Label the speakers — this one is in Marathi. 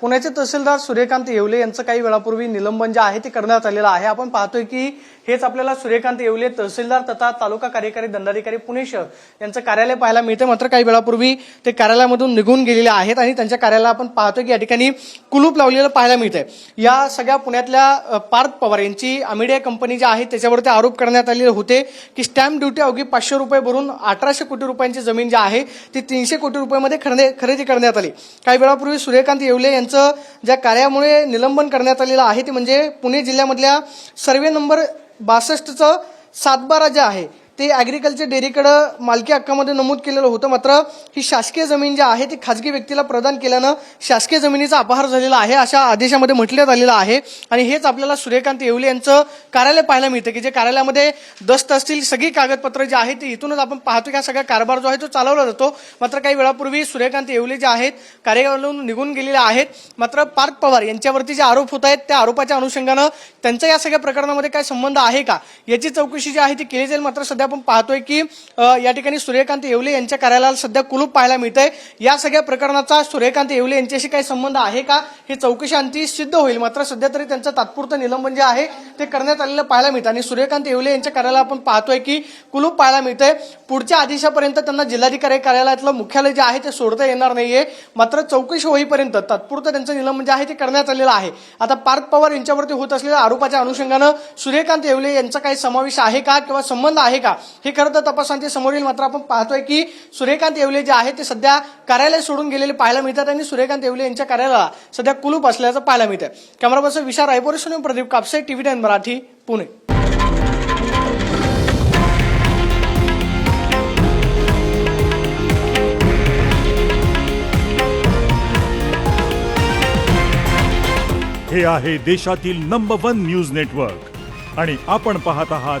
Speaker 1: पुण्याचे तहसीलदार सूर्यकांत येवले यांचं काही वेळापूर्वी निलंबन जे आहे ते करण्यात आलेलं आहे. आपण पाहतोय की हेच आपल्याला सूर्यकांत येवले तहसीलदार तथा तालुका कार्यकारी दंडाधिकारी पुणे शहर यांचं कार्यालय पाहायला मिळतं मात्र काही वेळापूर्वी ते कार्यालयामधून निघून गेलेले आहेत आणि त्यांच्या कार्यालयाला आपण पाहतोय की या ठिकाणी कुलूप लावलेलं पाहायला मिळतंय. या सगळ्या पुण्यातल्या पार्थ पवार यांची अमिडिया कंपनी जी आहे त्याच्यावरती आरोप करण्यात आलेले होते की स्टॅम्प ड्युटी अवघी पाचशे रुपये भरून अठराशे कोटी रुपयांची जमीन जी आहे ती तीनशे कोटी रुपयामध्ये खरेदी खरेदी करण्यात आली. काही वेळापूर्वी सूर्यकांत येवले यांचं ज्या कार्यामुळे निलंबन करण्यात आलेलं आहे ते म्हणजे पुणे जिल्ह्यामधल्या सर्वे नंबर बासष्टचं सातबारा जे आहे ते ॲग्रिकल्चर डेअरीकडं मालकी हक्कामध्ये नमूद केलेलं होतं. मात्र ही शासकीय जमीन जी आहे ती खाजगी व्यक्तीला प्रदान केल्यानं शासकीय जमिनीचा अपहार झालेला आहे अशा आदेशामध्ये म्हटण्यात आलेलं आहे. आणि हेच आपल्याला सूर्यकांत येवले यांचं कार्यालय पाहायला मिळतं की जे कार्यालयामध्ये दस्त असतील सगळी कागदपत्र जी आहेत ती इथूनच आपण पाहतो की हा सगळा कारभार जो आहे तो चालवला जातो. मात्र काही वेळापूर्वी सूर्यकांत येवले जे आहेत कार्यालयावरून निघून गेलेले आहेत. मात्र पार्थ पवार यांच्यावरती जे आरोप होत आहेत त्या आरोपाच्या अनुषंगानं त्यांचा या सगळ्या प्रकरणामध्ये काय संबंध आहे का? याची चौकशी जी आहे ती केली जाईल. मात्र सध्या आपण पाहतोय की या ठिकाणी सूर्यकांत येवले यांच्या कार्यालयाला सध्या कुलूप पाहायला मिळतंय. या सगळ्या प्रकरणाचा सूर्यकांत येवले यांच्याशी काही संबंध आहे का? हे चौकशी सिद्ध होईल. मात्र सध्या तरी त्यांचं तात्पुरतं निलंबन जे आहे ते करण्यात आलेलं पाहायला मिळतं. आणि सूर्यकांत येवले यांच्या कार्यालयाला आपण पाहतोय की कुलूप पाहायला मिळतंय. पुढच्या आदेशापर्यंत त्यांना जिल्हाधिकारी कार्यालयातलं मुख्यालय जे आहे ते सोडता येणार नाहीये. मात्र चौकशी होईपर्यंत तात्पुरतं त्यांचं निलंबन जे आहे ते करण्यात आलेलं आहे. आता पार्थ पवार यांच्यावरती होत असलेल्या आरोपाच्या अनुषंगानं सूर्यकांत येवले यांचा काही समावेश आहे का? किंवा संबंध आहे का? हे खरं तर तपासांचे समोर येईल. मात्र आपण पाहतोय की सूर्यकांत येवले जे आहे ते सध्या कार्यालय सोडून गेलेले पाहायला मिळतात आणि सूर्यकांत येवले यांच्या कार्यालयाला सध्या कुलूप असल्याचं पाहायला मिळतं कॅमेरा पर्सन विशाल रायपोरेशन प्रदीप कापसे टीव्ही टेन मराठी पुणे.
Speaker 2: हे आहे देशातील नंबर वन न्यूज नेटवर्क आणि आपण पाहत आहात